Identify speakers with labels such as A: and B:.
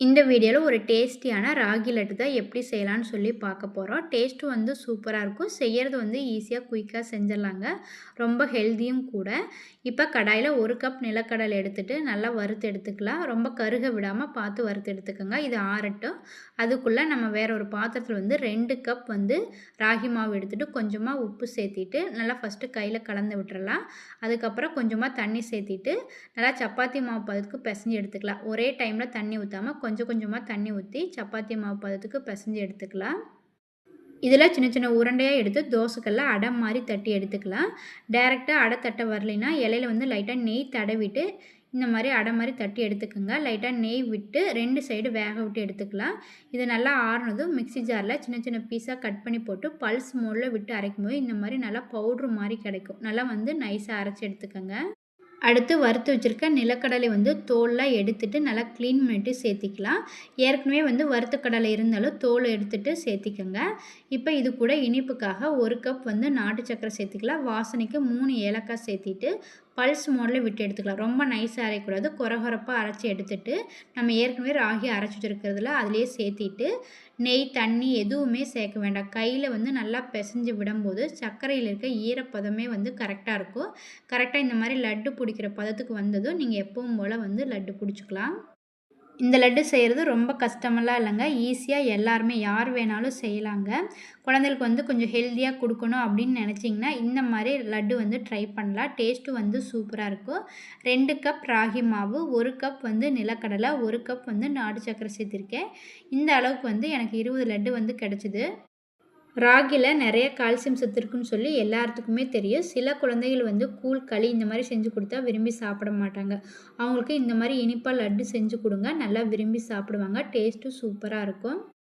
A: இந்த வீடியோவில் ஒரு டேஸ்டியான ராகி லட்டு தான் எப்படி செய்யலான்னு சொல்லி பார்க்க போகிறோம் டேஸ்ட்டும் வந்து சூப்பராக இருக்கும். செய்கிறது வந்து ஈஸியாக குயிக்காக செஞ்சிடலாங்க. ரொம்ப ஹெல்த்தியும் கூட. இப்போ கடாயில் ஒரு கப் நிலக்கடலை எடுத்துகிட்டு நல்லா வறுத்து எடுத்துக்கலாம். ரொம்ப கருக விடாமல் பார்த்து வறுத்து எடுத்துக்கோங்க. இது ஆறட்டும். அதுக்குள்ளே நம்ம வேற ஒரு பாத்திரத்தில் வந்து ரெண்டு கப் வந்து ராகி மாவு எடுத்துகிட்டு கொஞ்சமாக உப்பு சேர்த்திட்டு நல்லா ஃபஸ்ட்டு கையில் கலந்து விட்டுறலாம். அதுக்கப்புறம் கொஞ்சமாக தண்ணி சேர்த்திட்டு நல்லா சப்பாத்தி மாவு பதுக்கு பிசைஞ்சு எடுத்துக்கலாம். ஒரே டைமில் தண்ணி ஊற்றாமல் கொஞ்சம் கொஞ்சமாக தண்ணி ஊற்றி சப்பாத்தி மாவு பதத்துக்கு பிசைஞ்சு எடுத்துக்கலாம். இதில் சின்ன சின்ன உருண்டையாக எடுத்து தோசைக்கெல்லாம் அடை மாதிரி தட்டி எடுத்துக்கலாம். டேரெக்டாக அடை தட்ட வரலைன்னா இலையில வந்து லைட்டாக நெய் தடவிட்டு இந்த மாதிரி அடை மாதிரி தட்டி எடுத்துக்கோங்க. லைட்டாக நெய் விட்டு ரெண்டு சைடு வேக விட்டு எடுத்துக்கலாம். இது நல்லா ஆறுனதும் மிக்சி ஜாரில் சின்ன சின்ன பீஸாக கட் பண்ணி போட்டு பல்ஸ் மோடில் விட்டு அரைக்கும் போது இந்த மாதிரி நல்லா பவுட்ரு மாதிரி கிடைக்கும். நல்லா வந்து நைஸாக அரைச்சி எடுத்துக்கோங்க. அடுத்து வறுத்து வச்சுருக்க நிலக்கடலை வந்து தோல்லாம் எடுத்துகிட்டு நல்லா க்ளீன் பண்ணிட்டு சேர்த்திக்கலாம். ஏற்கனவே வந்து வறுத்த கடலை இருந்தாலும் தோல் எடுத்துகிட்டு சேர்த்திக்கோங்க. இப்போ இது கூட இனிப்புக்காக ஒரு கப் வந்து நாட்டு சக்கரை சேர்த்திக்கலாம். வாசனைக்கு மூணு ஏலக்காய் சேர்த்திட்டு பல்ஸ் மோடில் விட்டு எடுத்துக்கலாம். ரொம்ப நைஸாக அரைக்கூடாது குறகுறப்பாக அரைச்சி எடுத்துட்டு நம்ம ஏற்கனவே ராகி அரைச்சி வச்சுருக்கிறதுல அதிலே சேர்த்திட்டு நெய் தண்ணி எதுவுமே சேர்க்க வேண்டாம். கையில் வந்து நல்லா பிசைஞ்சு விடும்போது சர்க்கரையில் இருக்க ஈரப்பதமே வந்து கரெக்டாக இருக்கும். கரெக்டாக இந்த மாதிரி லட்டு பிடிக்கிற பதத்துக்கு வந்ததும் நீங்கள் எப்பவும் போல் வந்து லட்டு பிடிச்சிக்கலாம். இந்த லட்டு செய்கிறது ரொம்ப கஷ்டமெல்லாம் இல்லைங்க. ஈஸியாக எல்லாருமே யார் வேணாலும் செய்யலாங்க. குழந்தைகளுக்கு வந்து கொஞ்சம் ஹெல்த்தியாக கொடுக்கணும் அப்படின்னு நினச்சிங்கன்னா இந்த மாதிரி லட்டு வந்து ட்ரை பண்ணலாம். டேஸ்ட்டு வந்து சூப்பராக இருக்கும். ரெண்டு கப் ராகி மாவு ஒரு கப் வந்து நிலக்கடலை ஒரு கப் வந்து நாடு சக்கரை சேர்த்துருக்கேன். இந்த அளவுக்கு வந்து எனக்கு இருபது லட்டு வந்து கிடச்சிது. ராகியில் நிறைய கால்சியம் சத்து இருக்குன்னு சொல்லி எல்லாத்துக்குமே தெரியும். சில குழந்தைகள் வந்து கூழ் களி இந்த மாதிரி செஞ்சு கொடுத்தா விரும்பி சாப்பிட மாட்டாங்க. அவங்களுக்கு இந்த மாதிரி இனிப்பாக லட்டு செஞ்சு கொடுங்க. நல்லா விரும்பி சாப்பிடுவாங்க. டேஸ்ட்டும் சூப்பராக இருக்கும்.